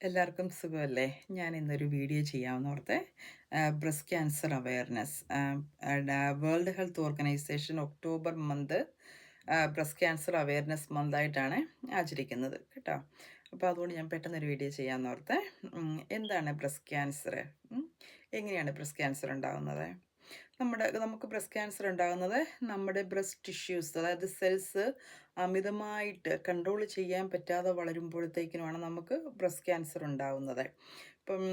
എല്ലാവർക്കും സുഖമല്ലേ? ഞാൻ ഇന്നൊരു വീഡിയോ ചെയ്യാമെന്ന് ഓർത്ത് breast cancer awareness world health organization October month breast cancer awareness മന്തായിട്ടാണ് ആചരിക്കുന്നത് കേട്ടോ. അപ്പോൾ അതുകൊണ്ട് ഞാൻ പെട്ടെന്നൊരു വീഡിയോ ചെയ്യാമെന്ന് ഓർത്ത് എന്താണ് ബ്രസ്റ്റ് ക്യാൻസർ? എങ്ങനെയാണ് ബ്രസ്റ്റ് ക്യാൻസർ ഉണ്ടാകുന്നത് നമ്മുടെ നമുക്ക് ബ്രസ്റ്റ് ക്യാൻസർ ഉണ്ടാകുന്നത് നമ്മുടെ ബ്രസ്റ്റ് ടിഷ്യൂസ് അതായത് സെൽസ് അമിതമായിട്ട് കൺട്രോൾ ചെയ്യാൻ പറ്റാതെ വളരുമ്പോഴത്തേക്കിനുമാണ് നമുക്ക് ബ്രസ്റ്റ് ക്യാൻസർ ഉണ്ടാകുന്നത് ഇപ്പം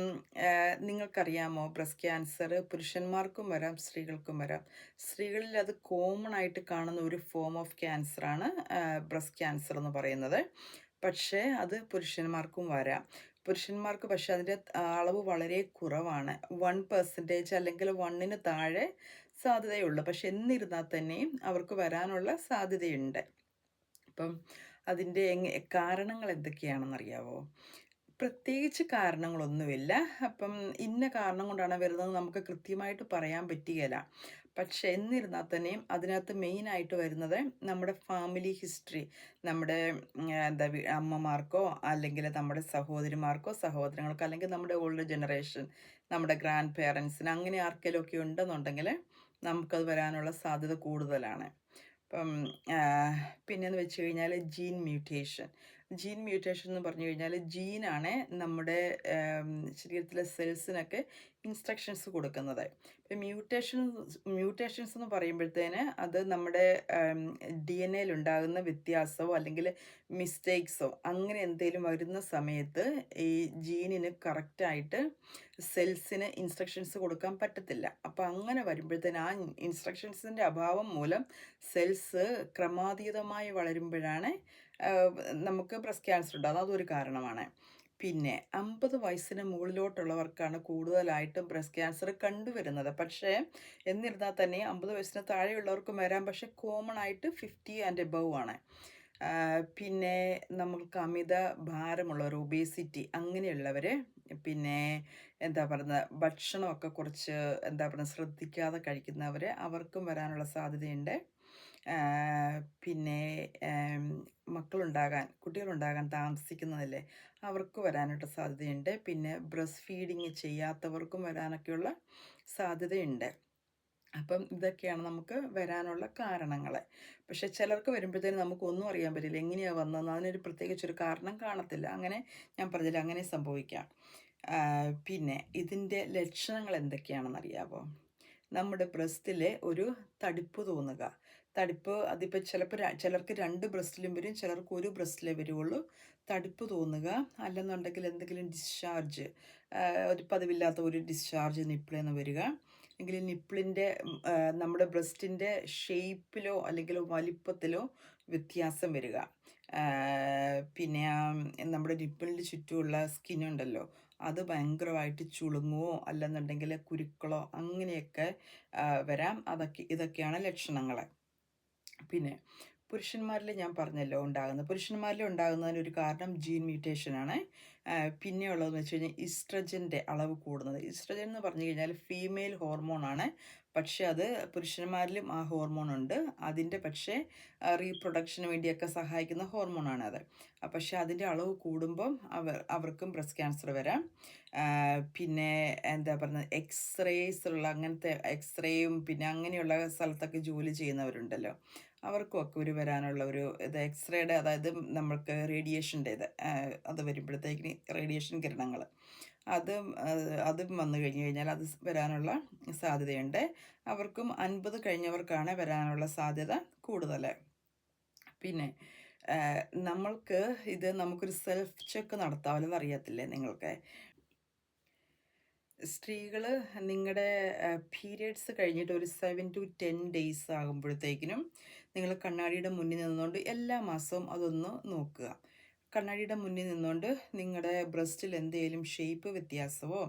നിങ്ങൾക്കറിയാമോ ബ്രസ്റ്റ് ക്യാൻസർ പുരുഷന്മാർക്കും വരാം സ്ത്രീകൾക്കും വരാം. സ്ത്രീകളിൽ അത് കോമൺ ആയിട്ട് കാണുന്ന ഒരു ഫോം ഓഫ് ക്യാൻസറാണ് ബ്രസ്റ്റ് ക്യാൻസർ എന്ന് പറയുന്നത്. പക്ഷേ അത് പുരുഷന്മാർക്കും വരാം. പുരുഷന്മാർക്ക് പക്ഷെ അതിന്റെ അളവ് വളരെ കുറവാണ്. വൺ പെർസെന്റേജ് അല്ലെങ്കിൽ വണ്ണിന് താഴെ സാധ്യതയുള്ളൂ. പക്ഷെ എന്നിരുന്നാൽ തന്നെയും അവർക്ക് വരാനുള്ള സാധ്യതയുണ്ട്. അപ്പം അതിന്റെ കാരണങ്ങൾ എന്തൊക്കെയാണെന്നറിയാവോ? പ്രത്യേകിച്ച് കാരണങ്ങളൊന്നുമില്ല. അപ്പം ഇന്ന കാരണം കൊണ്ടാണ് വരുന്നത് നമുക്ക് കൃത്യമായിട്ട് പറയാൻ പറ്റുകയില്ല. പക്ഷെ എന്നിരുന്നാൽ തന്നെയും അതിനകത്ത് മെയിനായിട്ട് വരുന്നത് നമ്മുടെ ഫാമിലി ഹിസ്റ്ററി നമ്മുടെ എന്താ അമ്മമാർക്കോ അല്ലെങ്കിൽ നമ്മുടെ സഹോദരിമാർക്കോ സഹോദരങ്ങൾക്കോ അല്ലെങ്കിൽ നമ്മുടെ ഓൾഡ് ജനറേഷൻ നമ്മുടെ ഗ്രാൻഡ് പേരൻസിന് അങ്ങനെ ആർക്കെങ്കിലും ഒക്കെ ഉണ്ടെന്നുണ്ടെങ്കിൽ നമുക്കത് വരാനുള്ള സാധ്യത കൂടുതലാണ്. അപ്പം പിന്നെന്ന് വെച്ച് കഴിഞ്ഞാൽ ജീൻ മ്യൂട്ടേഷൻ ജീൻ മ്യൂട്ടേഷൻ എന്ന് പറഞ്ഞു കഴിഞ്ഞാൽ ജീനാണ് നമ്മുടെ ശരീരത്തിലെ സെൽസിനൊക്കെ ഇൻസ്ട്രക്ഷൻസ് കൊടുക്കുന്നത്. ഇപ്പം മ്യൂട്ടേഷൻ മ്യൂട്ടേഷൻസ് എന്ന് പറയുമ്പോഴത്തേന് അത് നമ്മുടെ ഡി എൻ എയിൽ ഉണ്ടാകുന്ന വ്യത്യാസമോ അല്ലെങ്കിൽ മിസ്റ്റേക്സോ അങ്ങനെ എന്തെങ്കിലും വരുന്ന സമയത്ത് ഈ ജീനിന് കറക്റ്റായിട്ട് സെൽസിന് ഇൻസ്ട്രക്ഷൻസ് കൊടുക്കാൻ പറ്റത്തില്ല. അപ്പോൾ അങ്ങനെ വരുമ്പോഴത്തേന് ആ ഇൻസ്ട്രക്ഷൻസിന്റെ അഭാവം മൂലം സെൽസ് ക്രമാതീതമായി വളരുമ്പോഴാണ് നമുക്ക് ബ്രസ്റ്റ് ക്യാൻസർ ഉണ്ടാകുന്നത് അതൊരു കാരണമാണ്. പിന്നെ അമ്പത് വയസ്സിന് മുകളിലോട്ടുള്ളവർക്കാണ് കൂടുതലായിട്ടും ബ്രസ്റ്റ് ക്യാൻസർ കണ്ടുവരുന്നത്. പക്ഷേ എന്നിരുന്നാൽ തന്നെ അമ്പത് വയസ്സിന് താഴെയുള്ളവർക്കും വരാം. പക്ഷേ കോമൺ ആയിട്ട് ഫിഫ്റ്റി ആൻഡ് എബവ് ആണ്. പിന്നെ നമുക്ക് അമിത ഭാരമുള്ളവർ ഒബേസിറ്റി അങ്ങനെയുള്ളവർ പിന്നെ എന്താ പറയുന്നത് ഭക്ഷണമൊക്കെ കുറച്ച് എന്താ പറയുക ശ്രദ്ധിക്കാതെ കഴിക്കുന്നവർ അവർക്കും വരാനുള്ള സാധ്യതയുണ്ട്. പിന്നെ മക്കളുണ്ടാകാൻ കുട്ടികളുണ്ടാകാൻ താമസിക്കുന്നതല്ലേ? അവർക്ക് വരാനായിട്ട് സാധ്യതയുണ്ട്. പിന്നെ ബ്രസ്റ്റ് ഫീഡിങ് ചെയ്യാത്തവർക്കും വരാനൊക്കെയുള്ള സാധ്യതയുണ്ട്. അപ്പം ഇതൊക്കെയാണ് നമുക്ക് വരാനുള്ള കാരണങ്ങൾ പക്ഷെ ചിലർക്ക് വരുമ്പോഴത്തേനും നമുക്കൊന്നും അറിയാൻ പറ്റില്ല. എങ്ങനെയാണ് വന്നതെന്ന്. അതിനൊരു പ്രത്യേകിച്ചൊരു കാരണം കാണത്തില്ല. അങ്ങനെ ഞാൻ പറഞ്ഞില്ല അങ്ങനെ സംഭവിക്കാം. പിന്നെ ഇതിന്റെ ലക്ഷണങ്ങൾ എന്തൊക്കെയാണെന്ന് അറിയാമോ നമ്മുടെ ബ്രസ്റ്റിലെ ഒരു തടിപ്പ് തോന്നുക. തടിപ്പ് അതിപ്പോൾ ചിലപ്പോൾ ചിലർക്ക് രണ്ട് ബ്രസ്റ്റിലും വരും ചിലർക്ക് ഒരു ബ്രസ്റ്റിലേ വരുള്ളൂ തടിപ്പ് തോന്നുക. അല്ലെന്നുണ്ടെങ്കിൽ എന്തെങ്കിലും ഡിസ്ചാർജ് ഒരു പതിവില്ലാത്ത ഒരു ഡിസ്ചാർജ് നിപ്പിളിൽ നിന്ന് വരിക. എങ്കിൽ നിപ്പിളിന്റെ നമ്മുടെ ബ്രസ്റ്റിന്റെ ഷേപ്പിലോ അല്ലെങ്കിൽ വലിപ്പത്തിലോ വ്യത്യാസം വരിക. പിന്നെ നമ്മുടെ നിപ്പിളിന് ചുറ്റുമുള്ള സ്കിന്നുണ്ടല്ലോ അത് ഭയങ്കരമായിട്ട് ചുളുങ്ങുവോ അല്ലെന്നുണ്ടെങ്കിൽ കുരുക്കളോ അങ്ങനെയൊക്കെ വരാം. അതൊക്കെ ഇതൊക്കെയാണ് ലക്ഷണങ്ങൾ പിന്നെ പുരുഷന്മാരിൽ ഞാൻ പറഞ്ഞല്ലോ ഉണ്ടാകുന്നത്. പുരുഷന്മാരിൽ ഉണ്ടാകുന്നതിന് ഒരു കാരണം ജീൻ മ്യൂട്ടേഷനാണ് പിന്നെ ഉള്ളതെന്ന് വെച്ച് കഴിഞ്ഞാൽ ഇസ്ട്രജന്റെ അളവ് കൂടുന്നത്. ഇസ്ട്രജൻ എന്ന് പറഞ്ഞു കഴിഞ്ഞാൽ ഫീമെയിൽ ഹോർമോൺ ആണ്. പക്ഷേ അത് പുരുഷന്മാരിലും ആ ഹോർമോൺ ഉണ്ട്. അതിന്റെ പക്ഷേ റീപ്രൊഡക്ഷന് വേണ്ടിയൊക്കെ സഹായിക്കുന്ന ഹോർമോണാണ് അത്. പക്ഷേ അതിന്റെ അളവ് കൂടുമ്പം അവർ അവർക്കും ബ്രസ്റ്റ് ക്യാൻസർ വരാം. പിന്നെ എന്താ പറയുന്നത് എക്സ്റേസ് ഉള്ള അങ്ങനത്തെ എക്സ്റേയും പിന്നെ അങ്ങനെയുള്ള സ്ഥലത്തൊക്കെ ജോലി ചെയ്യുന്നവരുണ്ടല്ലോ. അവർക്കും ഒക്കെ ഒരു വരാനുള്ള ഒരു ഇത് എക്സ്റേയുടെ അതായത് നമ്മൾക്ക് റേഡിയേഷന്റെ ഇത് അത് വരുമ്പോഴത്തേക്കിന് റേഡിയേഷൻ കിരണങ്ങൾ. അതും അതും വന്നു കഴിഞ്ഞ് കഴിഞ്ഞാൽ അത് വരാനുള്ള സാധ്യതയുണ്ട്. അവർക്കും അൻപത് കഴിഞ്ഞവർക്കാണ് വരാനുള്ള സാധ്യത കൂടുതൽ പിന്നെ നമ്മൾക്ക് ഇത് നമുക്കൊരു സെൽഫ് ചെക്ക് നടത്താമെന്ന് അറിയത്തില്ലേ നിങ്ങൾക്ക്? സ്ത്രീകൾ നിങ്ങളുടെ പീരിയഡ്സ് കഴിഞ്ഞിട്ട് ഒരു സെവൻ ടു ടെൻ ഡേയ്സ് ആകുമ്പോഴത്തേക്കിനും നിങ്ങൾ കണ്ണാടിയുടെ മുന്നിൽ നിന്നുകൊണ്ട് എല്ലാ മാസവും അതൊന്ന് നോക്കുക. കണ്ണാടിയുടെ മുന്നിൽ നിന്നുകൊണ്ട് നിങ്ങളുടെ ബ്രസ്റ്റിൽ എന്തെങ്കിലും ഷേപ്പ് വ്യത്യാസമോ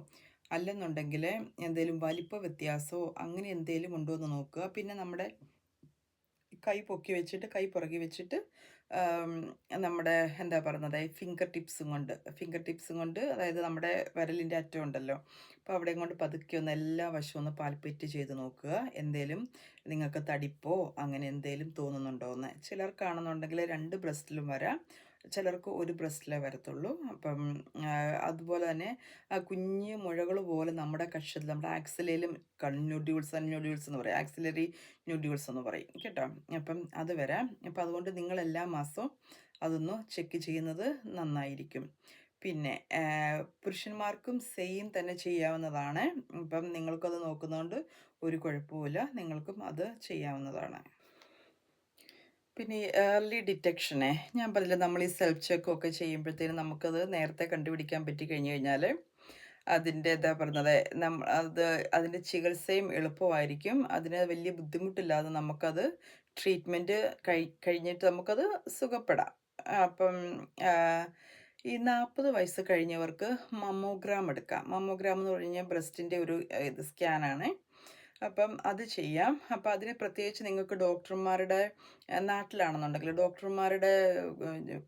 അല്ലെന്നുണ്ടെങ്കിൽ എന്തെങ്കിലും വലിപ്പ വ്യത്യാസമോ അങ്ങനെ എന്തെങ്കിലും ഉണ്ടോ എന്ന് നോക്കുക. പിന്നെ നമ്മുടെ കൈ പൊക്കി വെച്ചിട്ട് കൈ പുറകി വെച്ചിട്ട് നമ്മുടെ എന്താ പറയുന്നത് ഫിംഗർ ടിപ്സും കൊണ്ട് ഫിംഗർ ടിപ്സും കൊണ്ട് അതായത് നമ്മുടെ വിരലിന്റെ അറ്റം ഉണ്ടല്ലോ. അപ്പോൾ അവിടെയും കൊണ്ട് പതുക്കെ ഒന്ന് എല്ലാ വശവും ഒന്ന് പാൽപ്പേറ്റ് ചെയ്ത് നോക്കുക. എന്തേലും നിങ്ങൾക്ക് തടിപ്പോ അങ്ങനെ എന്തേലും തോന്നുന്നുണ്ടോ എന്ന് ചിലർക്കാണെന്നുണ്ടെങ്കിൽ രണ്ട് ബ്രസ്റ്റിലും വരാം. ചിലർക്ക് ഒരു ബ്രസ്റ്റിലേ വരത്തുള്ളൂ. അപ്പം അതുപോലെ തന്നെ കുഞ്ഞ് മുഴകൾ പോലെ നമ്മുടെ കക്ഷത്തിൽ നമ്മുടെ ആക്സിലയിലും ന്യൂഡ്യൂൾസ് ന്യൂഡ്യൂൾസ് എന്ന് പറയും. ആക്സിലറി ന്യൂഡ്യൂൾസ് എന്ന് പറയും. കേട്ടോ? അപ്പം അത് വരാം. അപ്പം അതുകൊണ്ട് നിങ്ങൾ എല്ലാ മാസവും അതൊന്ന് ചെക്ക് ചെയ്യുന്നത് നന്നായിരിക്കും. പിന്നെ പുരുഷന്മാർക്കും സെയിം തന്നെ ചെയ്യാവുന്നതാണ്. ഇപ്പം നിങ്ങൾക്കത് നോക്കുന്നതുകൊണ്ട് ഒരു കുഴപ്പവുമില്ല. നിങ്ങൾക്കും അത് ചെയ്യാവുന്നതാണ്. പിന്നെ ഈ ഏർലി ഡിറ്റക്ഷനെ ഞാൻ പറഞ്ഞില്ല നമ്മൾ ഈ സെൽഫ് ചെക്കൊക്കെ ചെയ്യുമ്പോഴത്തേനും നമുക്കത് നേരത്തെ കണ്ടുപിടിക്കാൻ പറ്റി കഴിഞ്ഞു കഴിഞ്ഞാൽ അതിന്റെ എന്താ പറയുന്നത് നമ്മ അത് അതിന്റെ ചികിത്സയും എളുപ്പമായിരിക്കും. അതിന് വലിയ ബുദ്ധിമുട്ടില്ലാതെ നമുക്കത് ട്രീറ്റ്മെന്റ് കഴി കഴിഞ്ഞിട്ട് നമുക്കത് സുഖപ്പെടാം. അപ്പം ഈ നാൽപ്പത് വയസ്സ് കഴിഞ്ഞവർക്ക് മമ്മോഗ്രാം എടുക്കാം. മമ്മോഗ്രാം എന്ന് പറഞ്ഞാൽ ബ്രസ്റ്റിന്റെ ഒരു ഇത് സ്കാനാണ് അപ്പം അത് ചെയ്യാം. അപ്പം അതിന് പ്രത്യേകിച്ച് നിങ്ങൾക്ക് ഡോക്ടർമാരുടെ നാട്ടിലാണെന്നുണ്ടെങ്കിൽ ഡോക്ടർമാരുടെ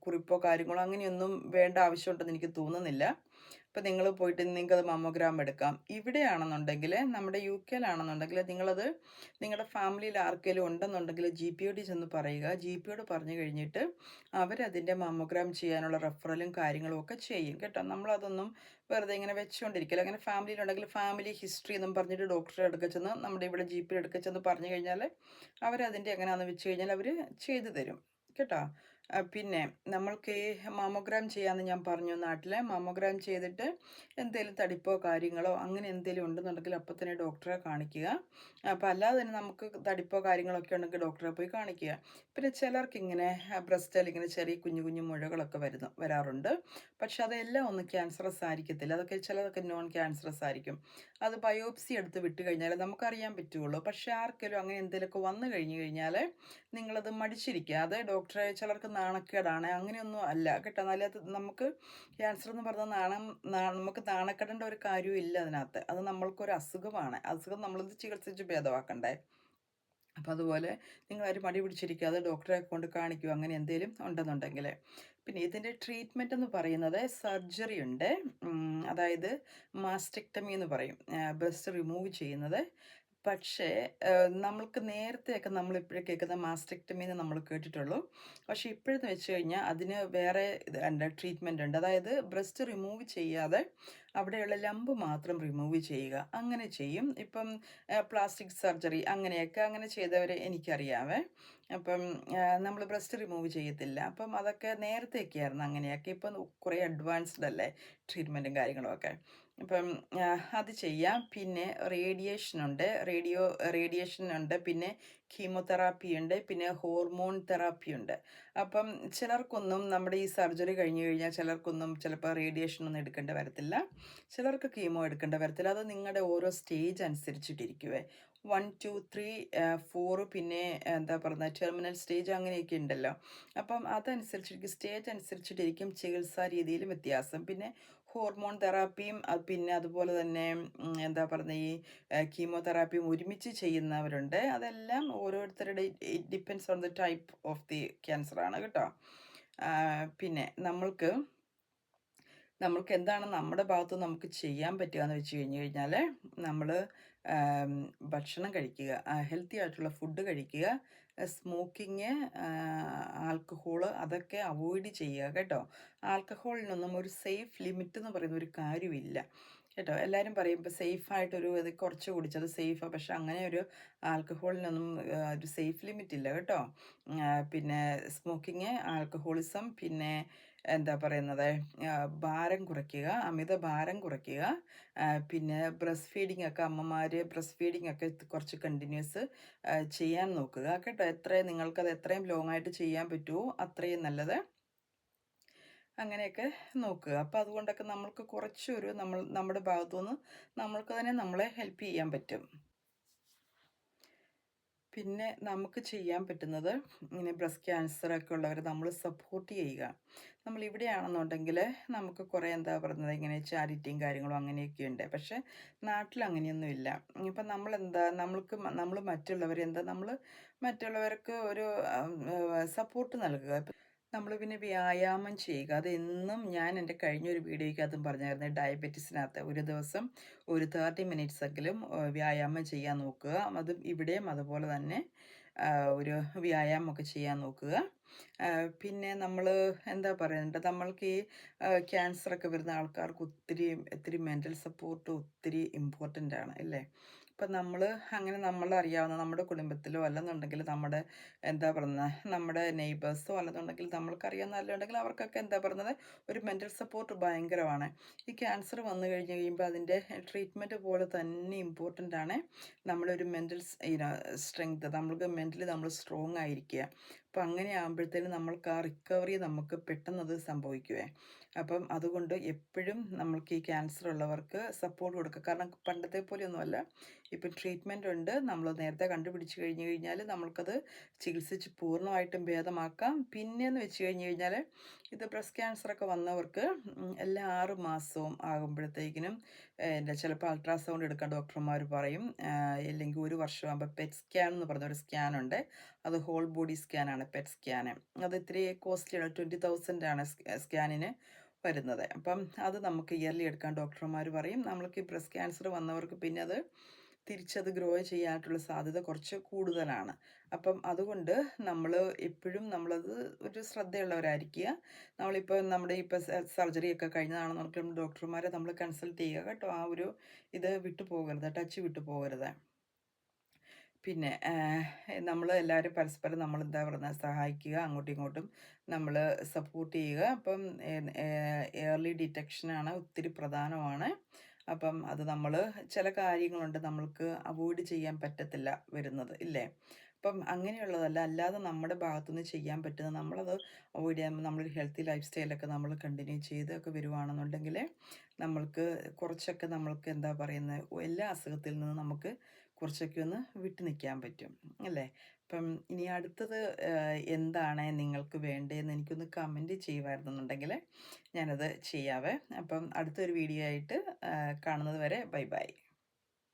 കുറിപ്പോ കാര്യങ്ങളോ അങ്ങനെയൊന്നും വേണ്ട ആവശ്യമുണ്ടെന്ന് എനിക്ക് തോന്നുന്നില്ല. അപ്പം നിങ്ങൾ പോയിട്ട് നിങ്ങൾക്ക് അത് മമ്മോഗ്രാം എടുക്കാം. ഇവിടെയാണെന്നുണ്ടെങ്കിൽ നമ്മുടെ യു കെയിലാണെന്നുണ്ടെങ്കിൽ നിങ്ങളത് നിങ്ങളുടെ ഫാമിലിയിൽ ആർക്കെങ്കിലും ഉണ്ടെന്നുണ്ടെങ്കിൽ ജി പി ഒടി ചെന്ന് പറയുക. ജി പി ഒട് പറഞ്ഞു കഴിഞ്ഞിട്ട് അവരതിന്റെ മമ്മോഗ്രാം ചെയ്യാനുള്ള റെഫറലും കാര്യങ്ങളും ഒക്കെ ചെയ്യും കേട്ടോ. നമ്മളതൊന്നും വെറുതെ ഇങ്ങനെ വെച്ചുകൊണ്ടിരിക്കില്ല അങ്ങനെ ഫാമിലിയിലുണ്ടെങ്കിൽ ഫാമിലി ഹിസ്റ്ററി എന്നും പറഞ്ഞിട്ട് ഡോക്ടറെ എടുക്കുക ചെന്ന് നമ്മുടെ ഇവിടെ ജി പി എടുക്കുക ചെന്ന് പറഞ്ഞു കഴിഞ്ഞാൽ അവരതിന്റെ എങ്ങനെയാണെന്ന് വെച്ച് കഴിഞ്ഞാൽ അവർ ചെയ്തു തരും കേട്ടോ. പിന്നെ നമ്മൾക്ക് ഈ മാമോഗ്രാം ചെയ്യാമെന്ന് ഞാൻ പറഞ്ഞു നാട്ടിലെ മാമോഗ്രാം ചെയ്തിട്ട് എന്തെങ്കിലും തടിപ്പോ കാര്യങ്ങളോ അങ്ങനെ എന്തെങ്കിലും ഉണ്ടെന്നുണ്ടെങ്കിൽ അപ്പോൾ തന്നെ ഡോക്ടറെ കാണിക്കുക. അപ്പോൾ അല്ലാതെ തന്നെ നമുക്ക് തടിപ്പോ കാര്യങ്ങളൊക്കെ ഉണ്ടെങ്കിൽ ഡോക്ടറെ പോയി കാണിക്കുക. പിന്നെ ചിലർക്ക് ഇങ്ങനെ ബ്രസ്റ്റിൽ ഇങ്ങനെ ചെറിയ കുഞ്ഞു കുഞ്ഞു മുഴകളൊക്കെ വരുന്നു വരാറുണ്ട്. പക്ഷെ അതെല്ലാം ഒന്നും ക്യാൻസറസ് ആയിരിക്കത്തില്ല. അതൊക്കെ ചിലതൊക്കെ നോൺ ക്യാൻസറസ് ആയിരിക്കും. അത് ബയോപ്സി എടുത്ത് വിട്ട് കഴിഞ്ഞാൽ നമുക്കറിയാൻ പറ്റുള്ളൂ. പക്ഷെ ആർക്കെങ്കിലും അങ്ങനെ എന്തെങ്കിലുമൊക്കെ വന്നു കഴിഞ്ഞു കഴിഞ്ഞാൽ നിങ്ങളത് മടിച്ചിരിക്കുക. അത് ഡോക്ടറെ ചിലർക്ക് നാണക്കേടാണ്. അങ്ങനെയൊന്നും അല്ല. കേട്ടോ? നല്ല നമുക്ക് ക്യാൻസർ എന്ന് പറഞ്ഞാൽ നാണം നമുക്ക് നാണക്കെടേണ്ട ഒരു കാര്യവും ഇല്ല അതിനകത്ത്. അത് നമ്മൾക്കൊരു അസുഖമാണ്. അസുഖം നമ്മളിത് ചികിത്സിച്ച് ഭേദമാക്കണ്ടേ? അപ്പം അതുപോലെ നിങ്ങൾ ആരും മടി പിടിച്ചിരിക്കാതെ ഡോക്ടറെ കൊണ്ട് കാണിക്കുക അങ്ങനെ എന്തെങ്കിലും ഉണ്ടെന്നുണ്ടെങ്കിൽ പിന്നെ ഇതിന്റെ ട്രീറ്റ്മെന്റ് എന്ന് പറയുന്നത് സർജറി ഉണ്ട്. അതായത് മാസ്റ്റെക്ടമി എന്ന് പറയും. ബ്രസ്റ്റ് റിമൂവ് ചെയ്യുന്നത്. പക്ഷേ നമ്മൾക്ക് നേരത്തെയൊക്കെ നമ്മൾ ഇപ്പോഴും കേൾക്കുന്ന മാസ്റ്റെക്ടമി എന്ന് നമ്മൾ കേട്ടിട്ടുള്ളൂ. പക്ഷേ ഇപ്പോഴെന്ന് വെച്ച് കഴിഞ്ഞാൽ അതിന് വേറെ ഉണ്ട് ട്രീറ്റ്മെന്റ് ഉണ്ട്. അതായത് ബ്രസ്റ്റ് റിമൂവ് ചെയ്യാതെ അവിടെയുള്ള ലംബ് മാത്രം റിമൂവ് ചെയ്യുക. അങ്ങനെ ചെയ്യും. ഇപ്പം പ്ലാസ്റ്റിക് സർജറി അങ്ങനെയൊക്കെ അങ്ങനെ ചെയ്തവരെ എനിക്കറിയാവേ. അപ്പം നമ്മൾ ബ്രസ്റ്റ് റിമൂവ് ചെയ്യത്തില്ല. അപ്പം അതൊക്കെ നേരത്തെയൊക്കെയായിരുന്നു അങ്ങനെയൊക്കെ. ഇപ്പം കുറേ അഡ്വാൻസ്ഡ് അല്ലേ ട്രീറ്റ്മെന്റും കാര്യങ്ങളും ആ, അത് ചെയ്യാം. പിന്നെ റേഡിയേഷൻ ഉണ്ട്. റേഡിയോ റേഡിയേഷൻ ഉണ്ട്. പിന്നെ കീമോതെറാപ്പി ഉണ്ട്. പിന്നെ ഹോർമോൺ തെറാപ്പി ഉണ്ട്. അപ്പം ചിലർക്കൊന്നും നമ്മുടെ ഈ സർജറി കഴിഞ്ഞു കഴിഞ്ഞാൽ ചിലർക്കൊന്നും ചിലപ്പോൾ റേഡിയേഷൻ ഒന്നും എടുക്കേണ്ട വരത്തില്ല. ചിലർക്ക് കീമോ എടുക്കേണ്ട വരത്തില്ല. അത് നിങ്ങളുടെ ഓരോ സ്റ്റേജ് അനുസരിച്ചിട്ടിരിക്കുവേ. വൺ ടു ത്രീ ഫോർ പിന്നെ എന്താ പറയുക ടെർമിനൽ സ്റ്റേജ് അങ്ങനെയൊക്കെ ഉണ്ടല്ലോ. അപ്പം അതനുസരിച്ചിരിക്കും. സ്റ്റേജ് അനുസരിച്ചിട്ടിരിക്കും ചികിത്സാ രീതിയിലും വ്യത്യാസം. പിന്നെ ഹോർമോൺ തെറാപ്പിയും പിന്നെ അതുപോലെ തന്നെ എന്താ പറയുക ഈ കീമോതെറാപ്പിയും ഒരുമിച്ച് ചെയ്യുന്നവരുണ്ട്. അതെല്ലാം ഓരോരുത്തരുടെ it depends on the type of the cancer ആണ് കേട്ടോ. പിന്നെ നമ്മൾക്ക് നമ്മൾക്ക് എന്താണ് നമ്മുടെ ഭാഗത്ത് നമുക്ക് ചെയ്യാൻ പറ്റുക എന്ന് വെച്ച് കഴിഞ്ഞ് കഴിഞ്ഞാൽ നമ്മൾ ഭക്ഷണം കഴിക്കുക ഹെൽത്തി ആയിട്ടുള്ള ഫുഡ് കഴിക്കുക സ്മോക്കിങ് ആൽക്കഹോൾ അതൊക്കെ അവോയ്ഡ് ചെയ്യുക കേട്ടോ. ആൽക്കഹോളിനൊന്നും ഒരു സേഫ് ലിമിറ്റ് എന്ന് പറയുന്ന ഒരു കാര്യമില്ല കേട്ടോ. എല്ലാവരും പറയും ഇപ്പോൾ സേഫായിട്ടൊരു ഇത് കുറച്ച് കുടിച്ചത് സേഫാണ് പക്ഷെ അങ്ങനെ ഒരു ആൽക്കഹോളിനൊന്നും ഒരു സേഫ് ലിമിറ്റ് ഇല്ല കേട്ടോ പിന്നെ സ്മോക്കിങ് ആൽക്കഹോളിസം പിന്നെ എന്താ പറയുന്നത് ഭാരം കുറയ്ക്കുക അമിത ഭാരം കുറയ്ക്കുക പിന്നെ ബ്രസ്റ്റ് ഫീഡിംഗ് ഒക്കെ അമ്മമാർ ബ്രസ്റ്റ് ഫീഡിംഗ് ഒക്കെ കുറച്ച് കണ്ടിന്യൂസ് ചെയ്യാൻ നോക്കുക കേട്ടോ. എത്രയും നിങ്ങൾക്കത് എത്രയും ലോങ് ആയിട്ട് ചെയ്യാൻ പറ്റുമോ അത്രയും നല്ലത് അങ്ങനെയൊക്കെ നോക്കുക. അപ്പോൾ അതുകൊണ്ടൊക്കെ നമ്മൾക്ക് കുറച്ചൊരു നമ്മൾ നമ്മുടെ ഭാഗത്തുനിന്ന് നമ്മൾക്ക് തന്നെ നമ്മളെ ഹെൽപ്പ് ചെയ്യാൻ പറ്റും. പിന്നെ നമുക്ക് ചെയ്യാൻ പറ്റുന്നത് ഇങ്ങനെ ബ്രസ്റ്റ് ക്യാൻസർ ഒക്കെ ഉള്ളവരെ നമ്മൾ സപ്പോർട്ട് ചെയ്യുക. നമ്മൾ ഇവിടെയാണെന്നുണ്ടെങ്കിൽ നമുക്ക് കുറേ എന്താ പറയുന്നത് ഇങ്ങനെ ചാരിറ്റിയും കാര്യങ്ങളും അങ്ങനെയൊക്കെ ഉണ്ട്. പക്ഷേ നാട്ടിൽ അങ്ങനെയൊന്നും ഇല്ല. ഇപ്പം നമ്മളെന്താ നമ്മൾക്ക് നമ്മൾ മറ്റുള്ളവരെന്താ നമ്മൾ മറ്റുള്ളവർക്ക് ഒരു സപ്പോർട്ട് നൽകുക. നമ്മൾ പിന്നെ വ്യായാമം ചെയ്യുക. അത് എന്നും ഞാൻ എന്റെ കഴിഞ്ഞ ഒരു വീഡിയോയ്ക്കകത്തും പറഞ്ഞായിരുന്നു. ഡയബറ്റീസിനകത്ത് ഒരു ദിവസം ഒരു തേർട്ടി മിനിറ്റ്സ് എങ്കിലും വ്യായാമം ചെയ്യാൻ നോക്കുക. അതും ഇവിടെയും അതുപോലെ തന്നെ ഒരു വ്യായാമമൊക്കെ ചെയ്യാൻ നോക്കുക. പിന്നെ നമ്മൾ എന്താ പറയുന്നത് നമ്മൾക്ക് ഈ ക്യാൻസറൊക്കെ വരുന്ന ആൾക്കാർക്ക് ഒത്തിരി ഒത്തിരി മെന്റൽ സപ്പോർട്ട് ഒത്തിരി ഇമ്പോർട്ടന്റ് ആണ് അല്ലേ? ഇപ്പം നമ്മൾ അങ്ങനെ നമ്മളറിയാവുന്ന നമ്മുടെ കുടുംബത്തിലോ അല്ലെന്നുണ്ടെങ്കിൽ നമ്മുടെ എന്താ പറയുന്നത് നമ്മുടെ നെയ്ബേഴ്സോ അല്ലെന്നുണ്ടെങ്കിൽ നമ്മൾക്കറിയാവുന്ന അല്ലെന്നുണ്ടെങ്കിൽ അവർക്കൊക്കെ എന്താ പറയുന്നത് ഒരു മെന്റൽ സപ്പോർട്ട് ഭയങ്കരമാണ്. ഈ ക്യാൻസർ വന്നു കഴിഞ്ഞ് കഴിയുമ്പോൾ അതിന്റെ ട്രീറ്റ്മെന്റ് പോലെ തന്നെ ഇമ്പോർട്ടന്റ് ആണ് നമ്മുടെ ഒരു മെന്റൽ സ്ട്രെങ്ത്. നമ്മൾക്ക് മെന്റലി നമ്മൾ സ്ട്രോങ് ആയിരിക്കുക അപ്പം അങ്ങനെ ആകുമ്പോഴത്തേനും നമ്മൾക്ക് ആ റിക്കവറി നമുക്ക് പെട്ടെന്ന് അത് സംഭവിക്കുവേ. അപ്പം അതുകൊണ്ട് എപ്പോഴും നമ്മൾക്ക് ഈ ക്യാൻസർ ഉള്ളവർക്ക് സപ്പോർട്ട് കൊടുക്കുക. കാരണം പണ്ടത്തെ പോലെയൊന്നുമല്ല. ഇപ്പം ട്രീറ്റ്മെന്റ് ഉണ്ട്. നമ്മൾ നേരത്തെ കണ്ടുപിടിച്ച് കഴിഞ്ഞ് കഴിഞ്ഞാൽ നമ്മൾക്കത് ചികിത്സിച്ച് പൂർണമായിട്ടും ഭേദമാക്കാം. പിന്നെയെന്ന് വെച്ച് കഴിഞ്ഞ് കഴിഞ്ഞാൽ ഇത് ബ്രസ്റ്റ് ക്യാൻസറൊക്കെ വന്നവർക്ക് എല്ലാ ആറ് മാസവും ആകുമ്പോഴത്തേക്കിനും എന്റെ ചിലപ്പോൾ അൾട്രാസൗണ്ട് എടുക്കാൻ ഡോക്ടർമാർ പറയും. അല്ലെങ്കിൽ ഒരു വർഷമാകുമ്പോൾ പെറ്റ് സ്കാൻ എന്ന് പറഞ്ഞ ഒരു സ്കാൻ ഉണ്ട്. അത് ഹോൾ ബോഡി സ്കാനാണ് പെറ്റ് സ്കാന് അത് ഇത്തിരി കോസ്റ്റ്ലിയാണ് ട്വന്റി തൗസൻഡ് ആണ് സ്കാനിന് വരുന്നത്. അപ്പം അത് നമുക്ക് ഇയർലി എടുക്കാൻ ഡോക്ടർമാർ പറയും. നമ്മൾക്ക് ബ്രസ്റ്റ് ക്യാൻസർ വന്നവർക്ക് പിന്നെ അത് തിരിച്ചത് ഗ്രോ ചെയ്യാനായിട്ടുള്ള സാധ്യത കുറച്ച് കൂടുതലാണ്. അപ്പം അതുകൊണ്ട് നമ്മൾ എപ്പോഴും നമ്മളത് ഒരു ശ്രദ്ധയുള്ളവരായിരിക്കുക. നമ്മളിപ്പോൾ നമ്മുടെ ഇപ്പോൾ സർജറി ഒക്കെ കഴിഞ്ഞതാണെന്ന് ഡോക്ടർമാരെ നമ്മൾ കൺസൾട്ട് ചെയ്യുക കേട്ടോ. ആ ഒരു ഇത് വിട്ടു പോകരുത് ടച്ച് വിട്ടു പോകരുത്. പിന്നെ നമ്മൾ എല്ലാവരും പരസ്പരം നമ്മൾ എന്താ പറയുക സഹായിക്കുക അങ്ങോട്ടും ഇങ്ങോട്ടും നമ്മൾ സപ്പോർട്ട് ചെയ്യുക. അപ്പം ഏർലി ഡിറ്റക്ഷനാണ് ഒത്തിരി പ്രധാനമാണ്. അപ്പം അത് നമ്മൾ ചില കാര്യങ്ങളുണ്ട് നമ്മൾക്ക് അവോയ്ഡ് ചെയ്യാൻ പറ്റത്തില്ല വരുന്നത് ഇല്ലേ? അപ്പം അങ്ങനെയുള്ളതല്ല അല്ലാതെ നമ്മുടെ ഭാഗത്തുനിന്ന് ചെയ്യാൻ പറ്റുന്ന നമ്മളത് അവോയ്ഡ് ചെയ്യാൻ നമ്മൾ ഹെൽത്തി ലൈഫ് സ്റ്റൈലൊക്കെ നമ്മൾ കണ്ടിന്യൂ ചെയ്തൊക്കെ വരുവാണെന്നുണ്ടെങ്കിൽ നമ്മൾക്ക് കുറച്ചൊക്കെ നമ്മൾക്ക് എന്താ പറയുന്നത് എല്ലാ അസുഖത്തിൽ നിന്ന് നമുക്ക് കുറച്ചൊക്കെ ഒന്ന് വിട്ടു നിൽക്കാൻ പറ്റും അല്ലേ? അപ്പം ഇനി അടുത്തത് എന്താണ് നിങ്ങൾക്ക് വേണ്ടതെന്ന് എനിക്കൊന്ന് കമന്റ് ചെയ്യുമായിരുന്നുണ്ടെങ്കിൽ ഞാനത് ചെയ്യാവേ. അപ്പം അടുത്തൊരു വീഡിയോ ആയിട്ട് കാണുന്നത് വരെ ബൈ ബൈ.